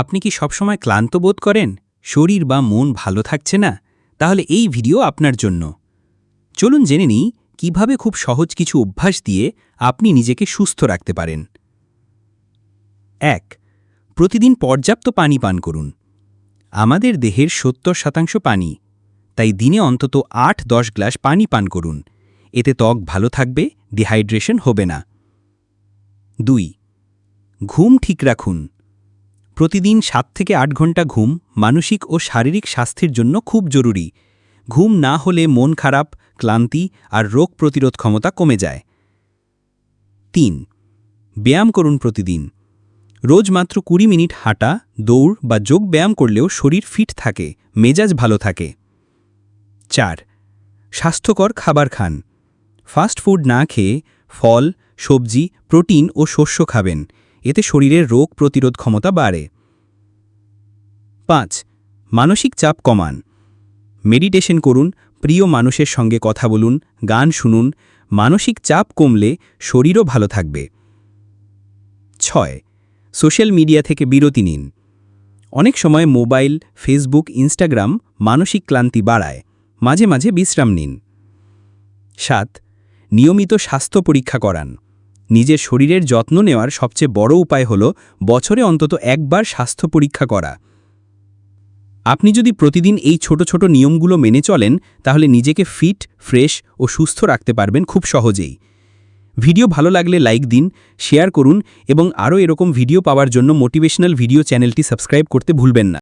আপনি কি সবসময় ক্লান্ত বোধ করেন? শরীর বা মন ভালো থাকছে না? তাহলে এই ভিডিও আপনার জন্য। চলুন জেনে নিই, কীভাবে খুব সহজ কিছু অভ্যাস দিয়ে আপনি নিজেকে সুস্থ রাখতে পারেন। এক, প্রতিদিন পর্যাপ্ত পানি পান করুন। আমাদের দেহের সত্তর শতাংশ পানি, তাই দিনে অন্তত আট দশ গ্লাস পানি পান করুন। এতে ত্বক ভালো থাকবে, ডিহাইড্রেশন হবে না। দুই, ঘুম ঠিক রাখুন। প্রতিদিন সাত থেকে আট ঘণ্টা ঘুম মানসিক ও শারীরিক স্বাস্থ্যের জন্য খুব জরুরি। ঘুম না হলে মন খারাপ, ক্লান্তি আর রোগ প্রতিরোধ ক্ষমতা কমে যায়। তিন, ব্যায়াম করুন প্রতিদিন। রোজ মাত্র কুড়ি মিনিট হাঁটা, দৌড় বা যোগ ব্যায়াম করলেও শরীর ফিট থাকে, মেজাজ ভালো থাকে। চার, স্বাস্থ্যকর খাবার খান। ফাস্ট ফুড না খেয়ে ফল, সবজি, প্রোটিন ও শস্য খাবেন। এতে শরীরের রোগ প্রতিরোধ ক্ষমতা বাড়ে। পাঁচ, মানসিক চাপ কমান। মেডিটেশন করুন, প্রিয় মানুষের সঙ্গে কথা বলুন, গান শুনুন, মানসিক চাপ কমলে শরীরও ভালো থাকবে। ছয়, সোশ্যাল মিডিয়া থেকে বিরতি নিন। অনেক সময় মোবাইল, ফেসবুক, ইনস্টাগ্রাম মানসিক ক্লান্তি বাড়ায়। মাঝে মাঝে বিশ্রাম নিন। সাত, নিয়মিত স্বাস্থ্য পরীক্ষা করান। নিজের শরীরের যত্ন নেওয়ার সবচেয়ে বড় উপায় হল বছরে অন্তত একবার স্বাস্থ্য পরীক্ষা করা। আপনি যদি প্রতিদিন এই ছোট ছোট নিয়মগুলো মেনে চলেন, তাহলে নিজেকে ফিট, ফ্রেশ ও সুস্থ রাখতে পারবেন খুব সহজেই। ভিডিও ভালো লাগলে লাইক দিন, শেয়ার করুন এবং আরও এরকম ভিডিও পাওয়ার জন্য মোটিভেশনাল ভিডিও চ্যানেলটি সাবস্ক্রাইব করতে ভুলবেন না।